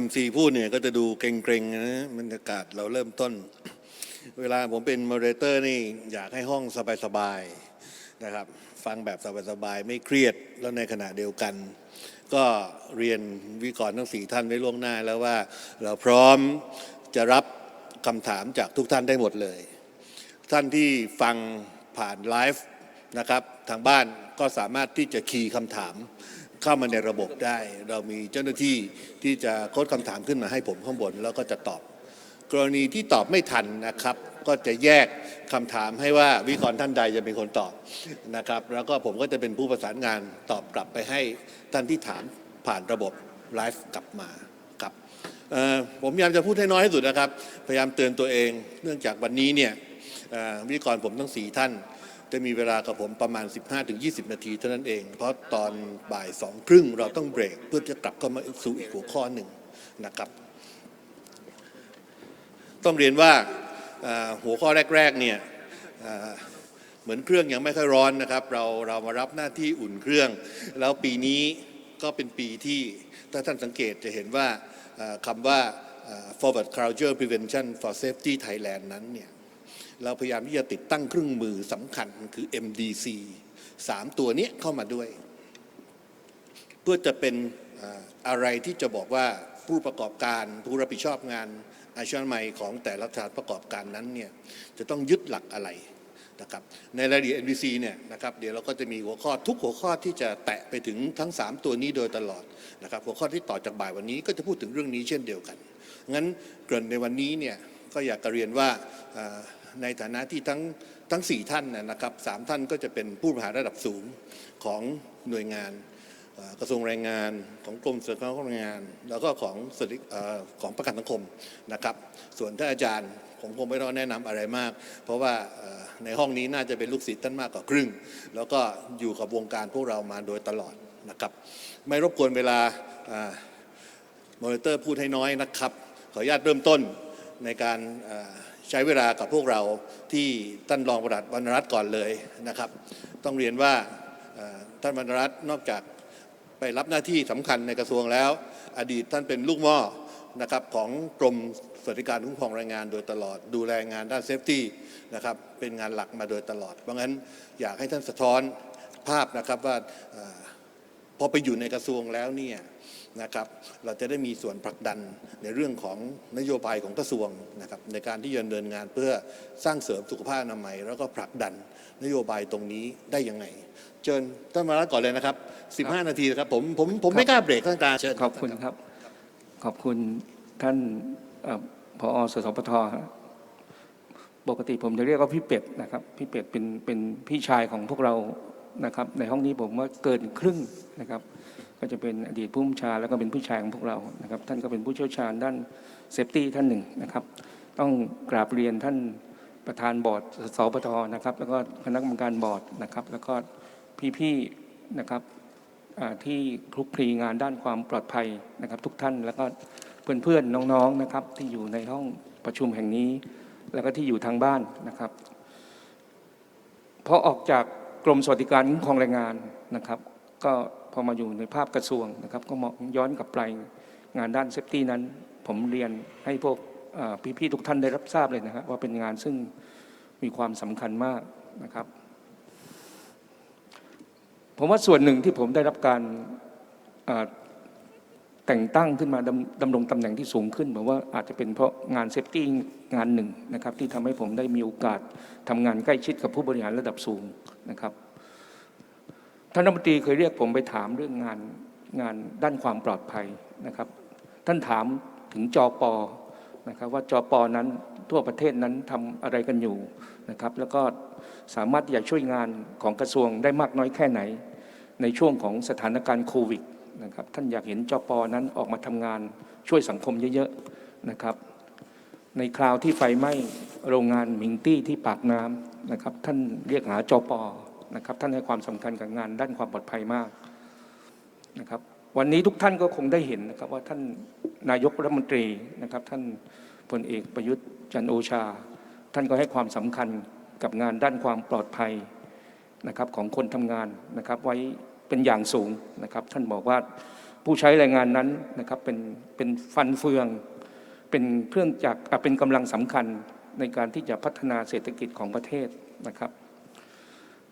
MC พูดเนี่ยก็จะดูเกรงๆนะบรรยากาศเราเริ่มต้น เวลาผมเป็นมอเรเตอร์นี่อยากให้ห้องสบายๆนะครับ ฟังแบบสบายๆไม่เครียดแล้วในขณะเดียวกัน ก็เรียนวิกรทั้งสี่ท่านไว้ล่วงหน้าแล้วว่าเราพร้อมจะรับคำถามจากทุกท่านได้หมดเลย ท่านที่ฟังผ่านไลฟ์นะครับทางบ้านก็สามารถที่จะคีย์คำถาม เข้ามาในระบบได้ เรามีเจ้าหน้าที่ที่จะโค้ดคำถามขึ้นมาให้ผมข้างบน แล้วก็จะตอบ กรณีที่ตอบไม่ทันนะครับ ก็จะแยกคำถามให้ว่าวิกรท่านใดจะเป็นคนตอบนะครับ แล้วก็ผมก็จะเป็นผู้ประสานงานตอบกลับไปให้ท่านที่ถามผ่านระบบไลฟ์กลับมาครับผมพยายามจะพูดให้น้อยที่สุดนะครับ พยายามเตือนตัวเอง เนื่องจากวันนี้เนี่ยวิกรผมทั้งสี่ท่าน จะมีเวลากับผมประมาณ 15-20 นาทีเท่านั้นเอง เพราะตอนบ่ายสองครึ่งเราต้องเบรกเพื่อจะกลับเข้ามาสู่อีกหัวข้อหนึ่งนะครับ ต้องเรียนว่าหัวข้อแรกๆเนี่ยเหมือนเครื่องยังไม่ค่อยร้อนนะครับ เราเรามารับหน้าที่อุ่นเครื่อง แล้วปีนี้ก็เป็นปีที่ถ้าท่านสังเกตจะเห็นว่าคำว่า forward culture prevention for safety Thailand นั้นเนี่ย เราพยายามที่จะติดตั้งเครื่องมือสำคัญคือ MDC สามตัวนี้เข้ามาด้วย เพื่อจะเป็นอะไรที่จะบอกว่าผู้ประกอบการผู้รับผิดชอบงานอาชีพใหม่ของแต่ละสถานประกอบการนั้นเนี่ยจะต้องยึดหลักอะไรนะครับในรายละเอียด NVC เนี่ยนะครับเดี๋ยวเราก็จะมีหัวข้อทุกหัวข้อที่จะแตะไปถึงทั้ง 3 ตัวนี้โดยตลอดนะครับหัวข้อที่ต่อจากบ่ายวันนี้ก็จะพูดถึงเรื่องนี้เช่นเดียวกัน งั้นเกริ่นในวันนี้เนี่ยก็อยากจะเรียนว่า ในฐานะที่ทั้งทั้ง 4 ท่านนะครับสามท่านก็จะเป็นผู้บริหารระดับสูงของหน่วยงานกระทรวงแรงงานของกรมสวัสดิการแรงงาน แล้วก็ของอของประกันสังคมนะครับ ส่วนท่านอาจารย์ผมคงไม่ต้องแนะนำอะไรมาก เพราะว่าในห้องนี้น่าจะเป็นลูกศิษย์ท่านมากกว่าครึ่ง แล้วก็อยู่กับวงการพวกเรามาโดยตลอดนะครับ ไม่รบกวนเวลาอ่ามอนิเตอร์พูดให้น้อยนะครับ ขออนุญาตเริ่มต้นในการ ใช้เวลากับพวกเราที่ท่านรองประหลัดวรรณรัตน์ก่อนเลยนะครับ ต้องเรียนว่าท่านวรรณรัตน์นอกจากไปรับหน้าที่สำคัญในกระทรวงแล้ว อดีตท่านเป็นลูกหม้อนะครับของกรมสวัสดิการคุ้มครองแรงงานโดยตลอด ดูแลงานด้านเซฟตี้นะครับเป็นงานหลักมาโดยตลอด เพราะงั้นอยากให้ท่านสะท้อนภาพนะครับว่าพอไปอยู่ในกระทรวงแล้วเนี่ย นะครับเราจะได้มีส่วนผลักดันในเรื่องของนโยบายของกระทรวงนะครับในการที่จะดำเนินงานเพื่อสร้างเสริมสุขภาพอนามัย แล้วก็ผลักดันนโยบายตรงนี้ได้ยังไง เชิญท่านมารัตน์ก่อนเลยนะครับ 15 นาทีนะครับผมผมผมไม่กล้าเบรกท่านอาจารย์เชิญขอบคุณครับ ขอบคุณท่านเอ่อผอสสปทครับปกติผมจะเรียกว่าพี่เป็ดนะครับ พี่เป็ดเป็นเป็นพี่ชายของพวกเรา นะครับในห้องนี้ผมว่าเกินครึ่งนะครับ ก็จะเป็นอดีตผู้บัญชาแล้วก็เป็นพี่ชายของพวกเรานะครับ ท่านก็เป็นผู้เชี่ยวชาญด้านเซฟตี้ท่านหนึ่งนะครับ ต้องกราบเรียนท่านประธานบอร์ดสปทนะครับ แล้วก็คณะกรรมการบอร์ดนะครับ แล้วก็พี่ๆนะครับที่คลุกคลีงานด้านความปลอดภัยนะครับ ทุกท่านแล้วก็เพื่อนๆน้องๆนะครับ ที่อยู่ในห้องประชุมแห่งนี้ แล้วก็ที่อยู่ทางบ้านนะครับพอออกจาก กรมสวัสดิการคุ้มครองแรงงานนะครับ ก็พอมาอยู่ในภาพกระทรวงนะครับ ก็มองย้อนกลับไปงานด้านเซฟตี้นั้น ผมเรียนให้พวกพี่ๆทุกท่านได้รับทราบเลยนะครับว่าเป็นงานซึ่งมีความสำคัญมากนะครับ ผมว่าส่วนหนึ่งที่ผมได้รับการแต่งตั้งขึ้นมาดำดำรงตำแหน่งที่สูงขึ้นผมว่าอาจจะเป็นเพราะงานเซฟตี้งานหนึ่งนะครับที่ทำให้ผมได้มีโอกาสทำงานใกล้ชิดกับผู้บริหารระดับสูง นะครับท่านรัฐมนตรีเคยเรียกผมไปถามเรื่องงานงานด้านความปลอดภัยนะครับ ท่านถามถึงจอปอนะครับว่าจอปอนั้นทั่วประเทศนั้นทำอะไรกันอยู่นะครับ แล้วก็สามารถที่จะช่วยงานของกระทรวงได้มากน้อยแค่ไหน ในช่วงของสถานการณ์โควิดนะครับท่านอยากเห็นจอปอนั้นออกมาทำงานช่วยสังคมเยอะๆนะครับ ในคราวที่ไฟไหม้โรงงานมิงตี้ที่ปากน้ำ นะครับท่านเรียกหาจอปอนะครับท่านให้ความสำคัญกับงานด้านความปลอดภัยมากนะครับวันนี้ทุกท่านก็คงได้เห็นนะครับว่าท่านนายกรัฐมนตรีนะครับท่านพลเอกประยุทธ์จันโอชา ท่านก็ให้ความสำคัญกับงานด้านความปลอดภัยนะครับของคนทำงานนะครับไว้เป็นอย่างสูงนะครับท่านบอกว่าผู้ใช้แรงงานนั้นนะครับเป็นเป็นฟันเฟือง เป็นเครื่องจักรเป็นกำลังสำคัญ ในการที่จะพัฒนาเศรษฐกิจของประเทศนะครับ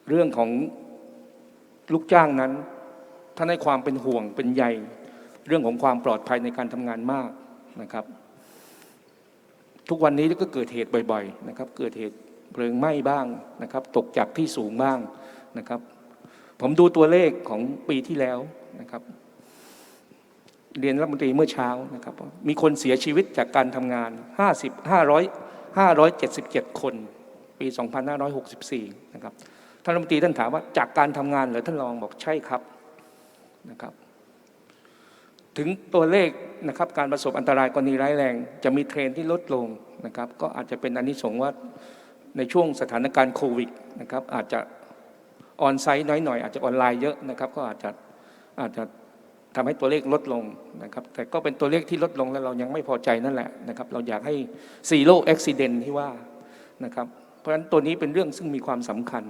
เรื่องของลูกจ้างนั้นท่านให้ความเป็นห่วงเป็นใยเรื่องของความปลอดภัยในการทำงานมากนะครับ ทุกวันนี้ก็เกิดเหตุบ่อยๆนะครับ เกิดเหตุเพลิงไหม้บ้างนะครับ ตกจากที่สูงบ้างนะครับ ผมดูตัวเลขของปีที่แล้วนะครับเรียนรัฐมนตรีเมื่อเช้านะครับ มีคนเสียชีวิตจากการทำงาน 50 500 577 คน ปี 2564 นะครับ ท่านรัฐมนตรีท่านถามว่าจากการทำงานเหรือท่านรองบอกใช่ครับนะครับ ถึงตัวเลขนะครับการประสบอันตรายกรณีร้ายแรง จะมีเทรนที่ลดลงนะครับ ก็อาจจะเป็นอนนี้สงส์ว่าในช่วงสถานการณ์โควิดนะครับอาจจะออนไซต์น้อยหน่อยอาจจะออนไลน์เยอะนะครับ ก็อาจจะอาจจะ ทำให้ตัวเลขลดลงนะครับ แต่ก็เป็นตัวเลขที่ลดลงแล้วเรายังไม่พอใจนั่นแหละนะครับ เราอยากให้ซีโร่อุบิเหตุที่ว่านะครับ เพราะฉะนั้นตัวนี้เป็นเรื่องซึ่งมีความสำคัญ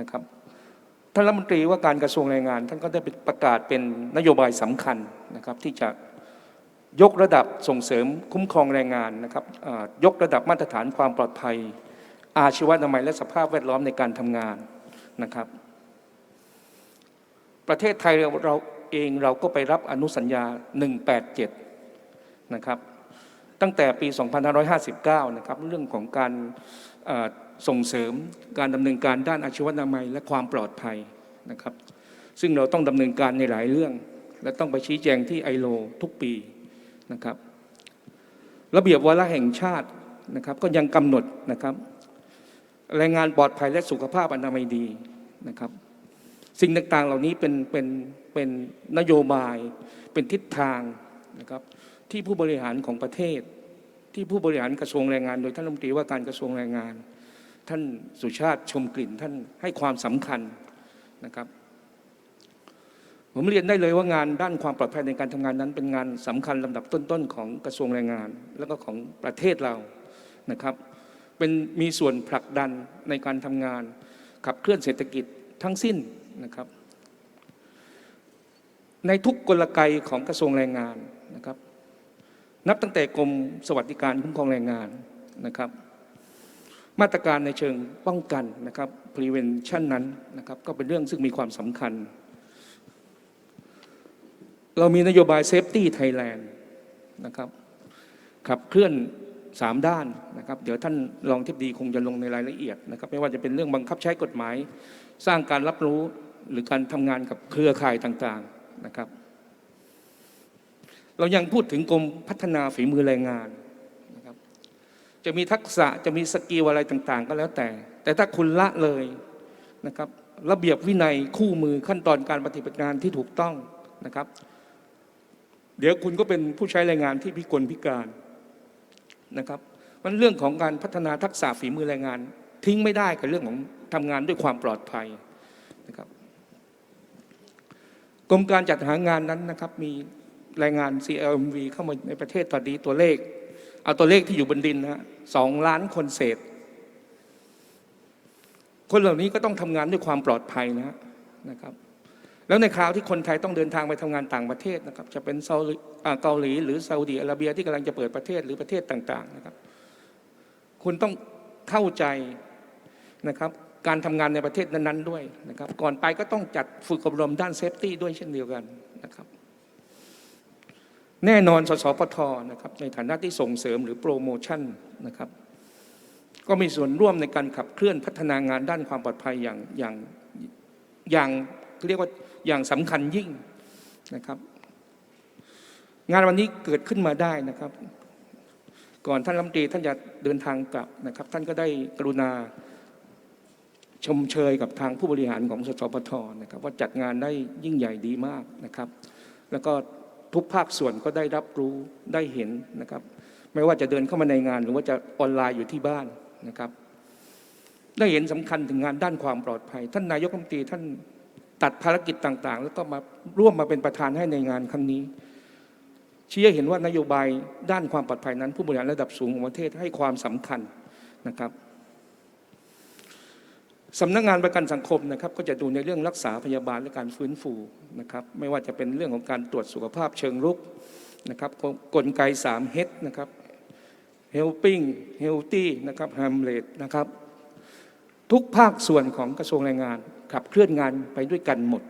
นะครับท่านรัฐมนตรีว่าการกระทรวงแรงงาน ท่านก็ได้ประกาศเป็นนโยบายสำคัญนะครับ ที่จะยกระดับส่งเสริมคุ้มครองแรงงานนะครับยกระดับมาตรฐานความปลอดภัย อาชีวนามัยและสภาพแวดล้อมในการทำงานนะครับ ประเทศไทยเรา เองเราก็ไปรับอนุสัญญา 187 นะครับ ตั้งแต่ปี 2559 นะครับ เรื่องของการส่งเสริมการดำเนินการด้านอาชีวนามัย และความปลอดภัยนะครับ ซึ่งเราต้องดำเนินการในหลายเรื่อง และต้องไปชี้แจงที่ไอโลทุกปีนะครับ ระเบียบวาระแห่งชาตินะครับ ก็ยังกำหนดนะครับแรงงานปลอดภัยและสุขภาพอนามัยดีนะครับ สิ่งต่างๆ เหล่านี้เป็นเป็นเป็นนโยบาย เป็นทิศทางนะครับที่ผู้บริหารของประเทศ ที่ผู้บริหารกระทรวงแรงงาน โดยท่านรัฐมนตรีว่าการกระทรวงแรงงาน ท่านสุชาติชมกลิ่นท่านให้ความสำคัญนะครับ ผมเรียนได้เลยว่างานด้านความปลอดภัยในการทำงานนั้น เป็นงานสำคัญลำดับต้นๆของกระทรวงแรงงาน แล้วก็ของประเทศเรานะครับ เป็นมีส่วนผลักดันในการทำงานขับเคลื่อนเศรษฐกิจทั้งสิ้น นะครับ ในทุกกลไกของกระทรวงแรงงานนะครับ นับตั้งแต่กรมสวัสดิการคุ้มครองแรงงานนะครับ มาตรการในเชิงป้องกันนะครับ prevention นั้นนะครับก็เป็นเรื่องซึ่งมีความสำคัญ เรามีนโยบาย Safety Thailand นะครับขับเคลื่อน3ด้านนะครับเดี๋ยวท่านรองทิบดีคงจะลงในรายละเอียดนะครับ ไม่ว่าจะเป็นเรื่องบังคับใช้กฎหมาย สร้างการรับรู้ หรือการทำงานกับเครือข่ายต่างๆนะครับ เรายังพูดถึงกรมพัฒนาฝีมือแรงงานนะครับ จะมีทักษะจะมีสกิลอะไรต่างๆ ก็แล้วแต่ แต่ถ้าคุณละเลยนะครับ ระเบียบวินัยคู่มือขั้นตอนการปฏิบัติงานที่ถูกต้องนะครับ เดี๋ยวคุณก็เป็นผู้ใช้แรงงานที่พิกลพิการนะครับมันเรื่องของการพัฒนาทักษะฝีมือแรงงาน ทิ้งไม่ได้กับเรื่องของทำงานด้วยความปลอดภัยนะครับ กรมการจัดหางานนั้นนะครับ มีแรงงาน CLMV เข้ามาในประเทศตอนนี้ตัวเลข เอาตัวเลขที่อยู่บนดินนะฮะสองล้านคนเศษ คนเหล่านี้ก็ต้องทำงานด้วยความปลอดภัยนะนะครับ แล้วในคราวที่คนไทยต้องเดินทางไปทำงานต่างประเทศนะครับ จะเป็นเกาหลีหรือซาอุดิอาระเบียที่กำลังจะเปิดประเทศหรือประเทศต่าง ๆ นะครับ คุณต้องเข้าใจนะครับ การทำงานในประเทศนั้นๆด้วยนะครับก่อนไปก็ต้องจัดฝึกอบรมด้านเซฟตี้ด้วยเช่นเดียวกันนะครับแน่นอนสสปทนะครับในฐานะที่ส่งเสริมหรือโปรโมชั่นนะครับก็มีส่วนร่วมในการขับเคลื่อนพัฒนางานด้านความปลอดภัยอย่างอย่างอย่างเรียกว่าอย่างสำคัญยิ่งนะครับ งานวันนี้เกิดขึ้นมาได้นะครับ ก่อนท่านรัฐมนตรีท่านจะเดินทางกลับนะครับ ท่านก็ได้กรุณา ชมเชยกับทางผู้บริหารของสสปทนะครับว่าจัดงานได้ยิ่งใหญ่ดีมากนะครับ แล้วก็ทุกภาคส่วนก็ได้รับรู้ได้เห็นนะครับ ไม่ว่าจะเดินเข้ามาในงาน หรือว่าจะออนไลน์อยู่ที่บ้านนะครับ ได้เห็นสำคัญถึงงานด้านความปลอดภัย ท่านนายกรัฐมนตรีท่านตัดภารกิจต่างๆ แล้วก็มาร่วมมาเป็นประธานให้ในงานครั้งนี้ชี้ให้เห็นว่านโยบายด้านความปลอดภัยนั้น ผู้บริหารระดับสูงของประเทศให้ความสำคัญนะครับ สำนักงานประกันสังคมนะครับก็จะดูในเรื่องรักษาพยาบาลและการฟื้นฟูนะครับไม่ว่าจะเป็นเรื่องของการตรวจสุขภาพเชิงรุกนะครับกกลไก3 h นะครับ helping healthy นะครับ hamlet นะครับทุกภาคส่วนของกระทรวงแรงงานขับเคลื่อนงานไปด้วยกันหมด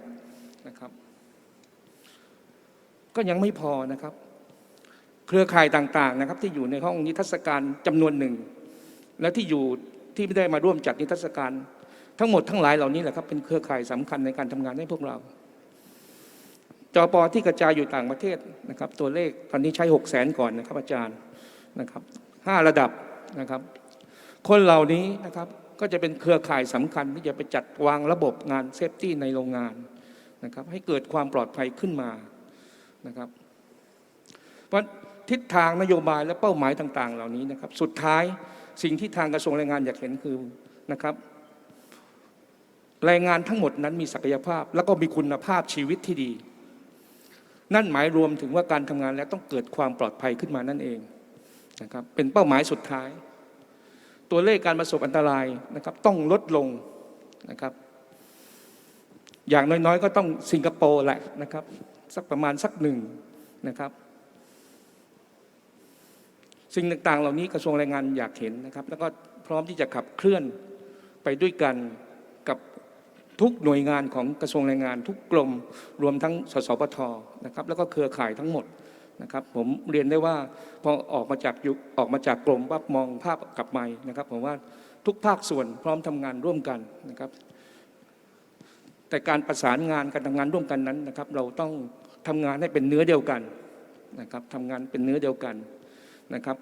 นะครับ ก็ยังไม่พอนะครับ เครือข่ายต่างๆนะครับ ที่อยู่ในห้องนิทรรศการจำนวนหนึ่ง และที่อยู่ที่ไม่ได้มาร่วมจัดนิทรรศการ ทั้งหมดทั้งหลายเหล่านี้แหละครับเป็นเครือข่ายสำคัญในการทำงานให้พวกเราจอปอที่กระจายอยู่ต่างประเทศนะครับ ตัวเลขตอนนี้ใช้หกแสนก่อนนะครับอาจารย์นะครับห้าระดับนะครับ คนเหล่านี้นะครับก็จะเป็นเครือข่ายสำคัญที่จะไปจัดวางระบบงานเซฟตี้ในโรงงานนะครับ ให้เกิดความปลอดภัยขึ้นมานะครับเพราะทิศทางนโยบายและเป้าหมายต่าง ๆ เหล่านี้นะครับ สุดท้ายสิ่งที่ทางกระทรวงแรงงานอยากเห็นคือนะครับ แรงงานทั้งหมดนั้นมีศักยภาพ แล้วก็มีคุณภาพชีวิตที่ดี นั่นหมายรวมถึงว่าการทำงานแล้วต้องเกิดความปลอดภัยขึ้นมานั่นเองนะครับเป็นเป้าหมายสุดท้าย ตัวเลขการประสบอันตรายนะครับต้องลดลงนะครับ อย่างน้อยๆ ก็ต้องสิงคโปร์แหละนะครับ สักประมาณสักหนึ่งนะครับ สิ่งต่างๆ เหล่านี้กระทรวงแรงงานอยากเห็นนะครับ แล้วก็พร้อมที่จะขับเคลื่อนไปด้วยกันกับ ทุกหน่วยงานของกระทรวงแรงงาน ทุกกรมรวมทั้งสสปทนะครับแล้วก็เครือข่ายทั้งหมดนะครับผมเรียนได้ว่าพอออกมาจากยุออกมาจากกรมปั๊บมองภาพกลับมานะครับผมว่าทุกภาคส่วนพร้อมทำงานร่วมกันนะครับ แต่การประสานงานการทำงานร่วมกันนั้นนะครับ เราต้องทำงานให้เป็นเนื้อเดียวกันนะครับทำงานเป็นเนื้อเดียวกันนะครับ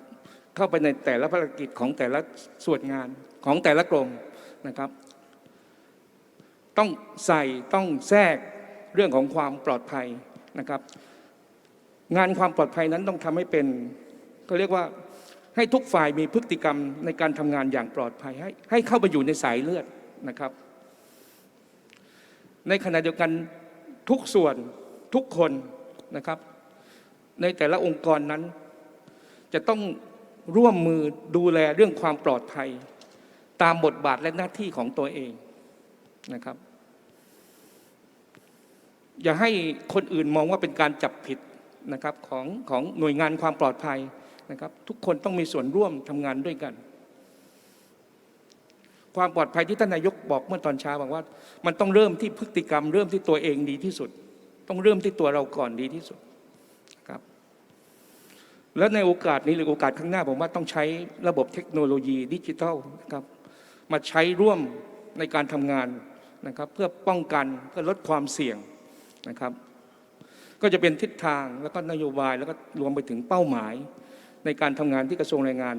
เข้าไปในแต่ละภารกิจของแต่ละส่วนงานของแต่ละกรมนะครับ ต้องใส่ต้องแทรกเรื่องของความปลอดภัยนะครับ งานความปลอดภัยนั้นต้องทำให้เป็นก็เรียกว่าให้ทุกฝ่ายมีพฤติกรรมในการทำงานอย่างปลอดภัย ให้ให้เข้าไปอยู่ในสายเลือดนะครับ ในขณะเดียวกันทุกส่วนทุกคนนะครับ ในแต่ละองค์กรนั้น จะต้องร่วมมือดูแลเรื่องความปลอดภัย ตามบทบาทและหน้าที่ของตัวเองนะครับ อย่าให้คนอื่นมองว่าเป็นการจับผิดนะครับของของหน่วยงานความปลอดภัยนะครับ ทุกคนต้องมีส่วนร่วมทำงานด้วยกัน ความปลอดภัยที่ท่านนายกบอกเมื่อตอนเช้าบอกว่า มันต้องเริ่มที่พฤติกรรม เริ่มที่ตัวเองดีที่สุด ต้องเริ่มที่ตัวเราก่อนดีที่สุดครับ แล้วในโอกาสนี้หรือโอกาสข้างหน้าผมว่าต้องใช้ระบบเทคโนโลยีดิจิทัลนะครับ มาใช้ร่วมในการทำงานนะครับ เพื่อป้องกันเพื่อลดความเสี่ยง นะครับ ก็จะเป็นทิศทางแล้วก็นโยบายแล้วก็รวมไปถึงเป้าหมาย ในการทำงานที่กระทรวงแรงงาน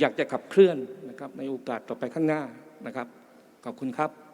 อยากจะขับเคลื่อนนะครับในโอกาสต่อไปข้างหน้านะครับ ขอบคุณครับ